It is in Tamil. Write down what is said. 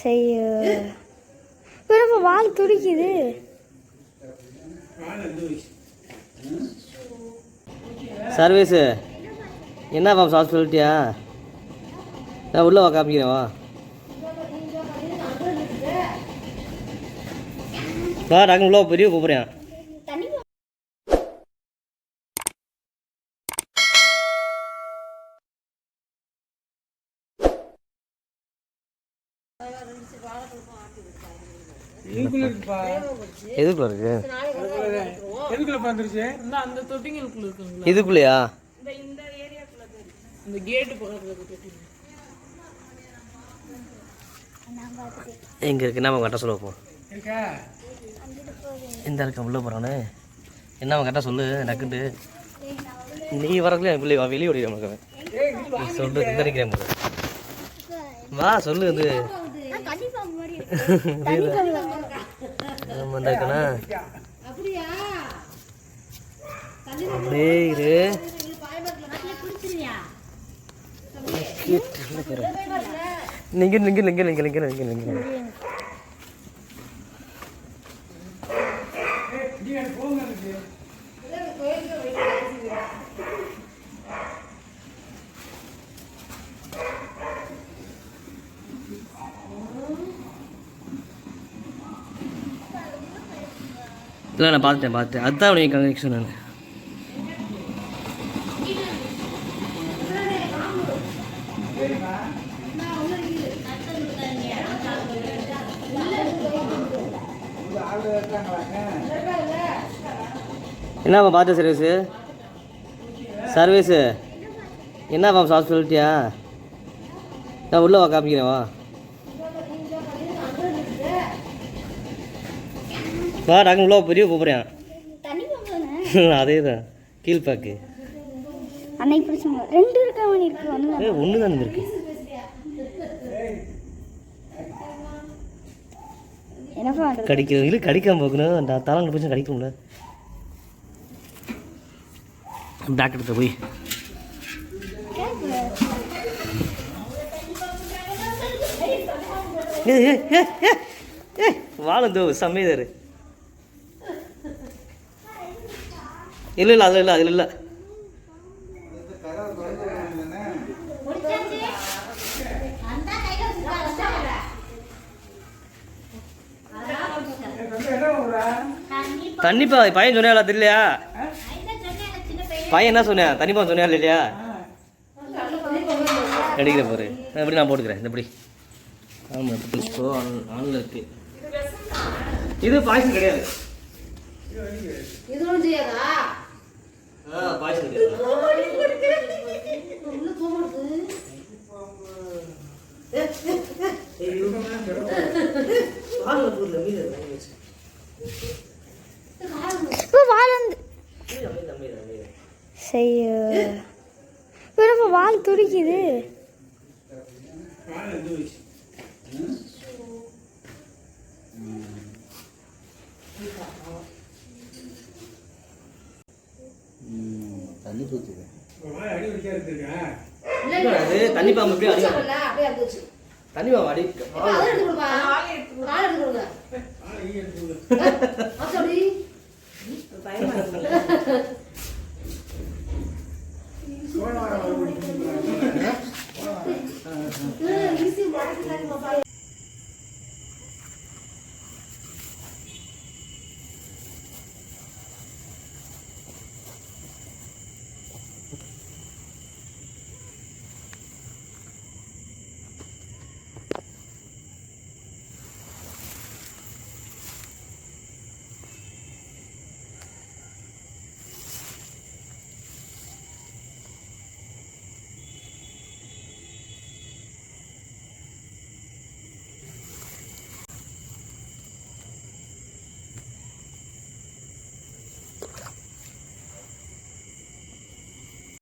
செய்ய. இப்போ வால் துடிக்குது. சர்வீஸு என்ன பாம் சாப்பிட்டு சொல்லிட்டியா நான் உள்ளே வா காமிக்கிறேன் வா. வா உள்ள பெரிய கூப்பிட்றேன். எதுக்குள்ள இருக்கு? எதுக்குள்ள வந்துருச்சு இந்த அந்த தொட்டிங்களுக்குள்ள இருக்குங்களா? இதுக்குள்ளேயா? இந்த இந்த ஏரியாக்குள்ள தான் இருக்கு. இந்த கேட்டு பக்கத்துல இருக்க தொட்டி எங்கே இருக்கு? என்ன கரெக்டாக சொல்ல போ. இருக்கா? இந்த இருக்க உள்ளே போகிறானே என்ன கரெக்டாக சொல்லு? டக்குண்டு நீ வரக்குள்ள என் பிள்ளை வெளியே ஓடிட நமக்கு. நீ சொல்லு பாரு. வா சொல்லு இது ஆமாண்டா அப்படியே இரு. நீங்க நீங்க நீங்க நீங்க நீங்க நீங்க நீங்க இல்லை நான் பார்த்துட்டேன் பார்த்துட்டேன். அதுதான் உடைய கனெக்ஷன் நான். என்னப்பா பார்த்த சர்வீஸு சர்வீஸு என்னப்பா சாப்பிட்டு சொல்லிட்டியா நான் உள்ளே வா காமிக்கிறேன் வா. வா டாக்டர் உள்ள வா, பெரிய கூப்பிட்றேன் அதே தான் கீழ்பாக்கு அன்னைக்கு பிடிச்சவங்க ரெண்டு இருக்க மணி இருக்கு ஒன்று ஒன்று தான் இருக்கு. கடிக்காம கடிக்க முடியல டாக்டர்கிட்ட போய். ஏ ஏ ஏ ஏ ஏ வாழந்தோ சமையதாரு இல்லை இல்லை அதில் இல்லை அதில் இல்லை. தண்ணிப்பா பையன் சொன்னா தெரியலையா? பையன் என்ன சொன்னேன்? தண்ணிப்பா சொன்னா இல்லையா? எடுக்கிற போரு. நான் எப்படி நான் போட்டுக்கிறேன் இந்த எப்படி ஆமாம் இப்போ ஆனில் இருக்கு. இது பாய்சன் கிடையாது. செய்ய இப்போ வால் துடிக்குது? தண்ணி அடி இருக்குங்க அது தண்ணி பாம்பு அடி அப்படியே இருந்துச்சு தண்ணி பாம்பு அடி இப்ப